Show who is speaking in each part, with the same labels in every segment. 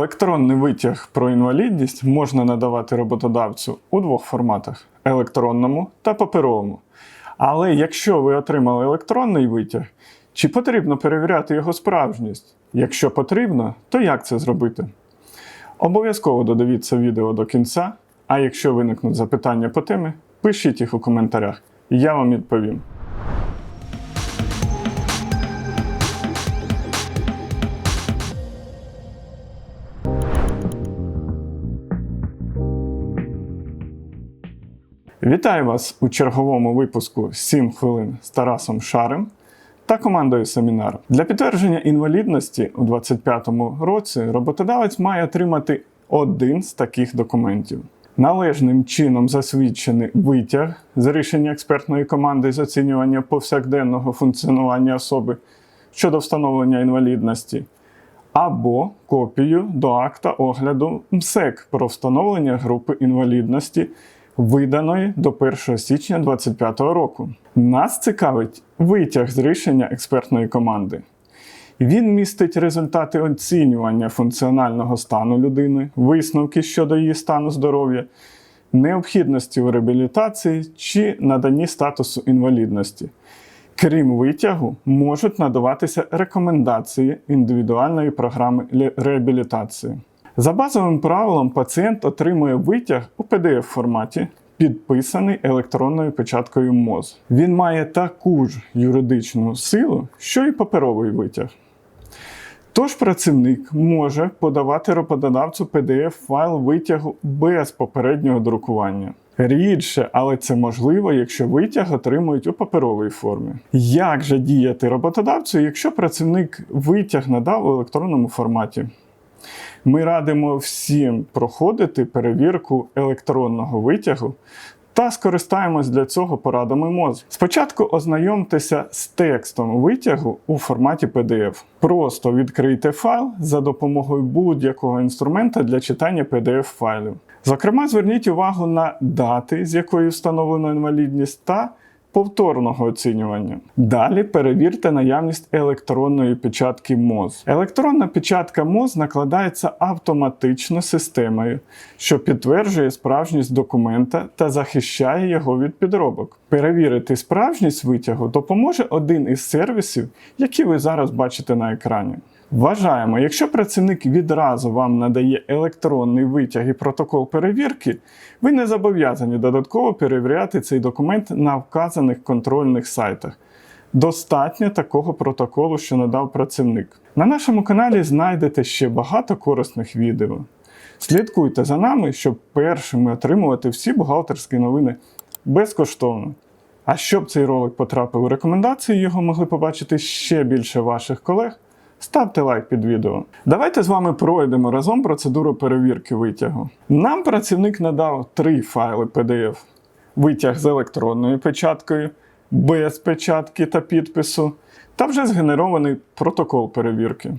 Speaker 1: Електронний витяг про інвалідність можна надавати роботодавцю у двох форматах: електронному та паперовому. Але якщо ви отримали електронний витяг, чи потрібно перевіряти його справжність? Якщо потрібно, то як це зробити? Обов'язково додивіться відео до кінця, а якщо виникнуть запитання по темі, пишіть їх у коментарях, я вам відповім. Вітаю вас у черговому випуску 7 хвилин з Тарасом Шарем та командою семінару. Для підтвердження інвалідності у 2025 році роботодавець має отримати один з таких документів. Належним чином засвідчений витяг з рішення експертної команди з оцінювання повсякденного функціонування особи щодо встановлення інвалідності, або копію до акта огляду МСЕК про встановлення групи інвалідності, виданої до 1 січня 2025 року. Нас цікавить витяг з рішення експертної команди. Він містить результати оцінювання функціонального стану людини, висновки щодо її стану здоров'я, необхідності у реабілітації чи наданні статусу інвалідності. Крім витягу, можуть надаватися рекомендації індивідуальної програми реабілітації. За базовим правилом, пацієнт отримує витяг у pdf форматі, підписаний електронною печаткою МОЗ. Він має таку ж юридичну силу, що і паперовий витяг. Тож працівник може подавати роботодавцю PDF-файл витягу без попереднього друкування. Рідше, але це можливо, якщо витяг отримують у паперовій формі. Як же діяти роботодавцю, якщо працівник витяг надав у електронному форматі? Ми радимо всім проходити перевірку електронного витягу та скористаємось для цього порадами МОЗ. Спочатку ознайомтеся з текстом витягу у форматі PDF. Просто відкрийте файл за допомогою будь-якого інструмента для читання PDF-файлів. Зокрема, зверніть увагу на дати, з якої встановлено інвалідність, та повторного оцінювання. Далі перевірте наявність електронної печатки МОЗ. Електронна печатка МОЗ накладається автоматично системою, що підтверджує справжність документа та захищає його від підробок. Перевірити справжність витягу допоможе один із сервісів, які ви зараз бачите на екрані. Вважаємо, якщо працівник відразу вам надає електронний витяг і протокол перевірки, ви не зобов'язані додатково перевіряти цей документ на вказаних контрольних сайтах. Достатньо такого протоколу, що надав працівник. На нашому каналі знайдете ще багато корисних відео. Слідкуйте за нами, щоб першими отримувати всі бухгалтерські новини безкоштовно. А щоб цей ролик потрапив у рекомендації, його могли побачити ще більше ваших колег. Ставте лайк під відео. Давайте з вами пройдемо разом процедуру перевірки витягу. Нам працівник надав три файли PDF: витяг з електронною печаткою, без печатки та підпису, та вже згенерований протокол перевірки.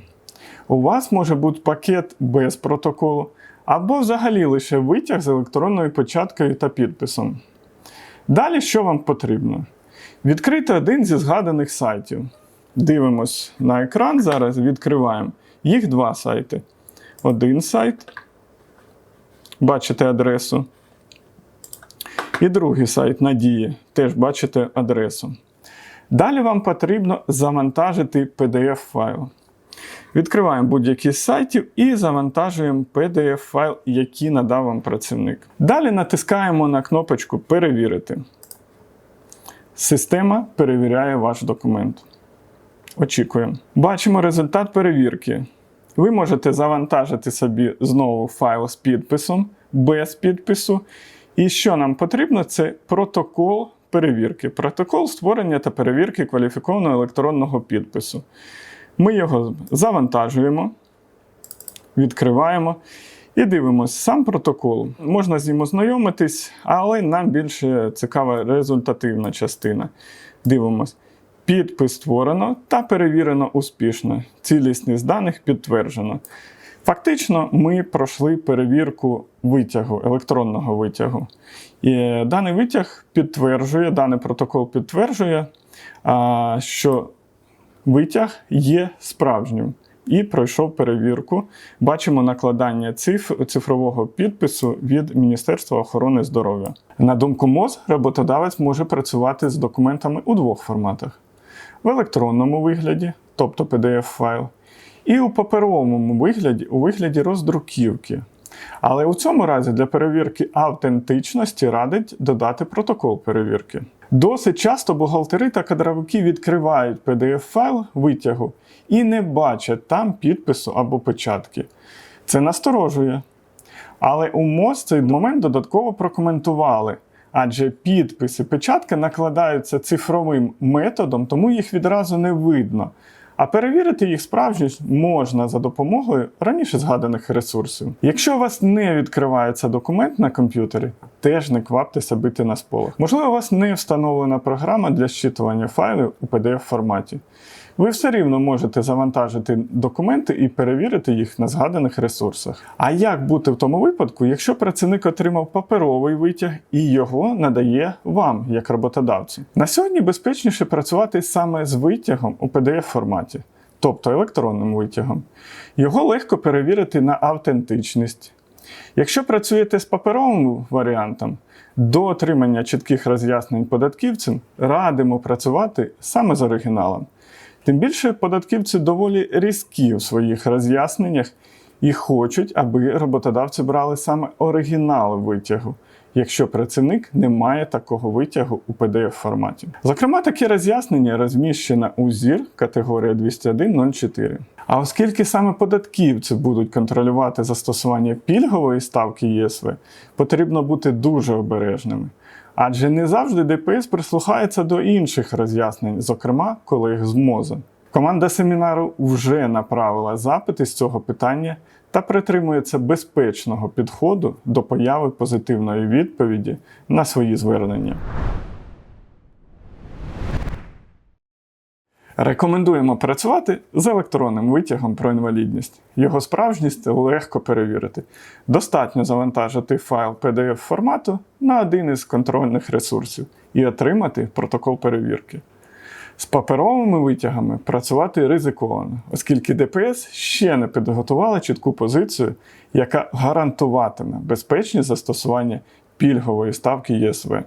Speaker 1: У вас може бути пакет без протоколу, або взагалі лише витяг з електронною печаткою та підписом. Далі що вам потрібно? Відкрити один зі згаданих сайтів. Дивимось на екран зараз, відкриваємо. Їх два сайти. Один сайт. Бачите адресу. І другий сайт Надії. Теж бачите адресу. Далі вам потрібно завантажити PDF-файл. Відкриваємо будь-який з сайтів і завантажуємо PDF-файл, який надав вам працівник. Далі натискаємо на кнопочку Перевірити. Система перевіряє ваш документ. Очікуємо. Бачимо результат перевірки. Ви можете завантажити собі знову файл з підписом, без підпису. І що нам потрібно, це протокол перевірки. Протокол створення та перевірки кваліфікованого електронного підпису. Ми його завантажуємо, відкриваємо і дивимося сам протокол. Можна з ним ознайомитись, але нам більше цікава результативна частина. Дивимось. Підпис створено та перевірено успішно. Цілісність даних підтверджено. Фактично, ми пройшли перевірку витягу, електронного витягу. І даний витяг підтверджує, даний протокол підтверджує, що витяг є справжнім. і пройшов перевірку. Бачимо накладання цифр цифрового підпису від Міністерства охорони здоров'я. На думку МОЗ, роботодавець може працювати з документами у двох форматах: в електронному вигляді, тобто PDF-файл, і у паперовому вигляді у вигляді роздруківки. Але у цьому разі для перевірки автентичності радить додати протокол перевірки. Досить часто бухгалтери та кадровики відкривають PDF-файл витягу і не бачать там підпису або печатки. Це насторожує. Але у МОЗ цей момент додатково прокоментували, адже підпис і печатка накладаються цифровим методом, тому їх відразу не видно. А перевірити їх справжність можна за допомогою раніше згаданих ресурсів. Якщо у вас не відкривається документ на комп'ютері, теж не кваптеся бити на сполох. Можливо, у вас не встановлена програма для щитування файлів у PDF форматі. Ви все рівно можете завантажити документи і перевірити їх на згаданих ресурсах. А як бути в тому випадку, якщо працівник отримав паперовий витяг і його надає вам, як роботодавцю? На сьогодні безпечніше працювати саме з витягом у PDF форматі, тобто електронним витягом. Його легко перевірити на автентичність. Якщо працюєте з паперовим варіантом, до отримання чітких роз'яснень податківцям радимо працювати саме з оригіналом. Тим більше податківці доволі різкі у своїх роз'ясненнях і хочуть, аби роботодавці брали саме оригінал витягу, якщо працівник не має такого витягу у pdf форматі. Зокрема, таке роз'яснення розміщено у ЗІР категорія 201.04. А оскільки саме податківці будуть контролювати застосування пільгової ставки ЄСВ, потрібно бути дуже обережними. Адже не завжди ДПС прислухається до інших роз'яснень, зокрема колег з МОЗа. Команда семінару вже направила запити з цього питання та притримується безпечного підходу до появи позитивної відповіді на свої звернення. Рекомендуємо працювати з електронним витягом про інвалідність. Його справжність легко перевірити. Достатньо завантажити файл PDF формату на один із контрольних ресурсів і отримати протокол перевірки. З паперовими витягами працювати ризиковано, оскільки ДПС ще не підготувала чітку позицію, яка гарантуватиме безпечність застосування пільгової ставки ЄСВ.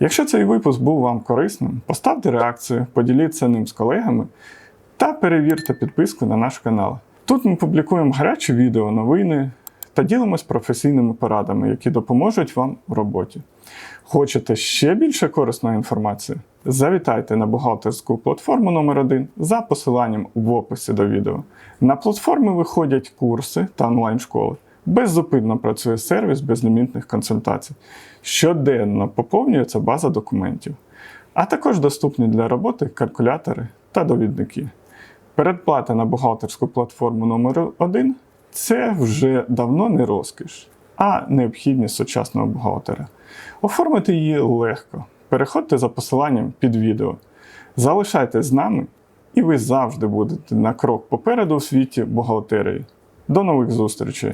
Speaker 1: Якщо цей випуск був вам корисним, поставте реакцію, поділіться ним з колегами та перевірте підписку на наш канал. Тут ми публікуємо гарячі відео, новини та ділимось професійними порадами, які допоможуть вам в роботі. Хочете ще більше корисної інформації? Завітайте на бухгалтерську платформу номер 1 за посиланням в описі до відео. На платформі виходять курси та онлайн-школи. Беззупинно працює сервіс безлімітних консультацій. Щоденно поповнюється база документів, а також доступні для роботи калькулятори та довідники. Передплата на бухгалтерську платформу номер 1 це вже давно не розкіш, а необхідність сучасного бухгалтера. Оформити її легко. Переходьте за посиланням під відео. Залишайтесь з нами, і ви завжди будете на крок попереду у світі бухгалтерії. До нових зустрічей!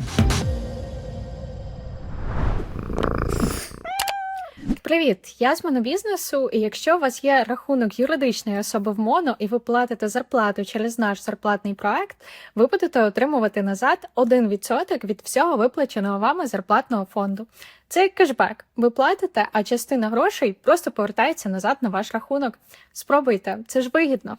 Speaker 2: Привіт, я з монобізнесу, і якщо у вас є рахунок юридичної особи в МОНО і ви платите зарплату через наш зарплатний проект, ви будете отримувати назад 1% від всього виплаченого вами зарплатного фонду. Це як кешбек. Ви платите, а частина грошей просто повертається назад на ваш рахунок. Спробуйте, це ж вигідно.